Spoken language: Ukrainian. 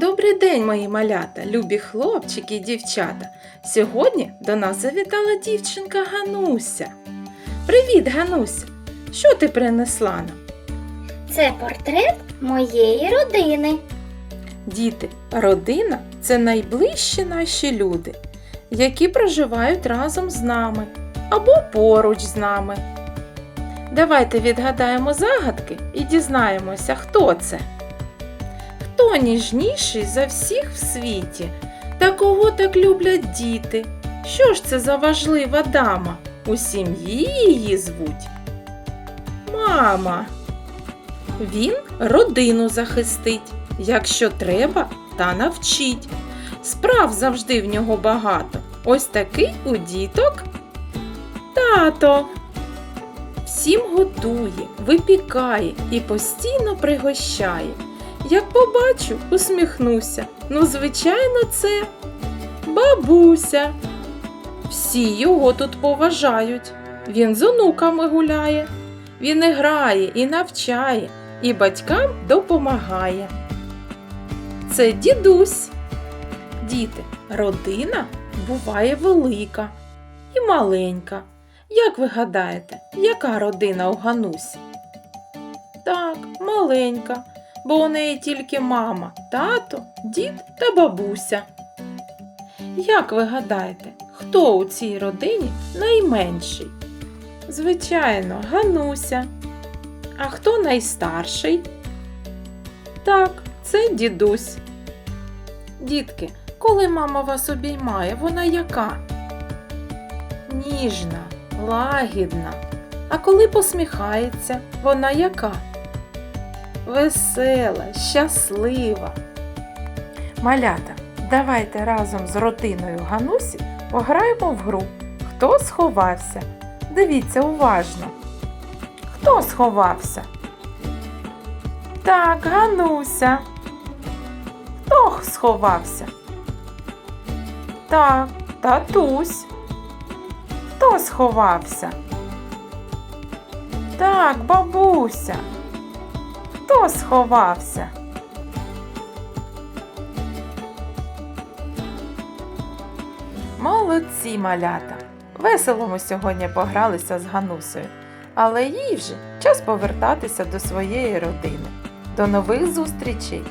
Добрий день, мої малята, любі хлопчики і дівчата. Сьогодні до нас завітала дівчинка Гануся. Привіт, Гануся! Що ти принесла нам? Це портрет моєї родини. Діти, родина це найближчі наші люди, які проживають разом з нами або поруч з нами. Давайте відгадаємо загадки і дізнаємося, хто це. Хто ніжніший за всіх в світі, та кого так люблять діти? Що ж це за важлива дама? У сім'ї її звуть? Мама. Він родину захистить, якщо треба, та навчить. Справ завжди в нього багато. Ось такий у діток тато. Всім готує, випікає і постійно пригощає. Як побачу, усміхнуся. Ну, звичайно, це бабуся. Всі його тут поважають. Він з онуками гуляє. Він і грає, і навчає, і батькам допомагає. Це дідусь. Діти, родина буває велика і маленька. Як ви гадаєте, яка родина у Ганусі? Так, маленька, бо у неї тільки мама, тато, дід та бабуся. Як ви гадаєте, хто у цій родині найменший? Звичайно, Гануся. А хто найстарший? Так, це дідусь. Дітки, коли мама вас обіймає, вона яка? Ніжна, лагідна. А коли посміхається, вона яка? Весела, щаслива. Малята, давайте разом з родиною Ганусі пограємо в гру. Хто сховався? Дивіться уважно. Хто сховався? Так, Гануся. Хто сховався? Так, татусь. Хто сховався? Так, бабуся. Хто сховався? Молодці малята! Весело ми сьогодні погралися з Ганусею, але їй вже час повертатися до своєї родини. До нових зустрічей!